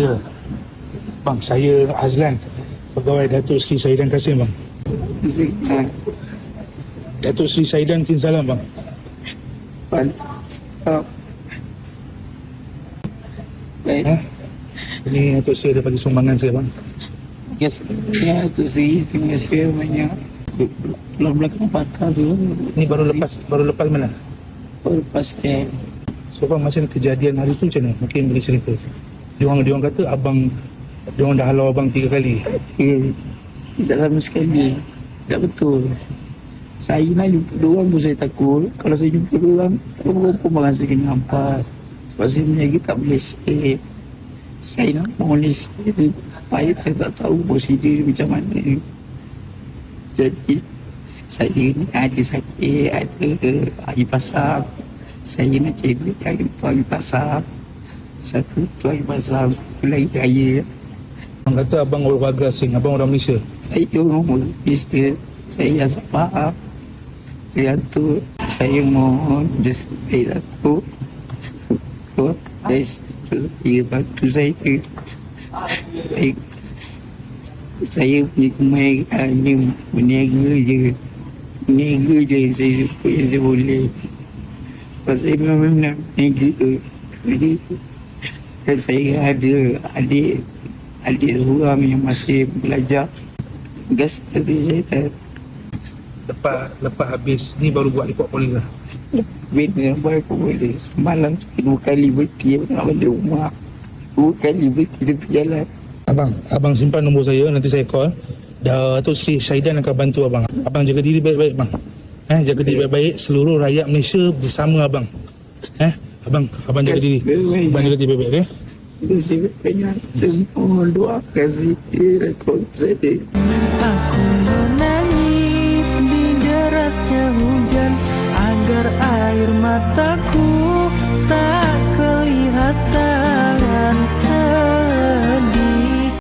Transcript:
Ya. Bang, saya Azlan. Pegawai Datuk Seri Saidan Kasim, bang. Zikran Datuk Seri Saidan Kin Salam, bang. Pan Stop Baik Ha? Ini Datuk Seri ada bagi sumbangan saya, bang. Yes, ya tu sih terima kasih banyak. Belum belakang patah tu. Ini baru lepas baru lepas mana? Baru lepas kan. So far masa kejadian hari tu macam mana? Mungkin boleh cerita. Dia orang dia orang kata abang dia orang dah halau abang tiga kali. Eh, tidak sama sekali. Tidak betul. Saya nak jumpa dua orang pun saya takut. Kalau saya jumpa dua orang, orang pun merasa kena hampas. Sebab saya menjaga tak boleh say. Saya nak polis Baik saya tak tahu prosedur macam mana. Jadi, saya ni ada sakit, ada air pasang. Saya nak cari air pasang. Satu tu pasang, satu lagi air. Abang kata abang orang warga asing, abang orang Malaysia. Saya orang Malaysia. Saya yang faham Saya tu. Saya mohon Dia supaya aku dari situ Dia bantu saya. Saya Saya punya kemahiran hanya Berniaga je. Berniaga je yang saya suka Yang saya boleh. Sebab saya memang benar Berniaga. Jadi Dan saya ada Adik Adik seorang yang masih belajar Gas tadi saya tak Lepas lepas habis ni baru buat report polis lah. Bina baru aku boleh Semalam sampai dua kali berhenti nak balik rumah Dua kali berhenti tepi jalan Abang, abang simpan nombor saya nanti saya call. Datuk Seri Syaidan akan bantu abang. Abang jaga diri baik-baik bang. Eh, jaga diri baik-baik seluruh rakyat Malaysia bersama abang. Eh, abang, abang jaga diri. Abang jaga diri baik-baik eh. Terima kasih banyak Semua doakan saya Rekod saya Aku menangis di derasnya hujan Agar air mataku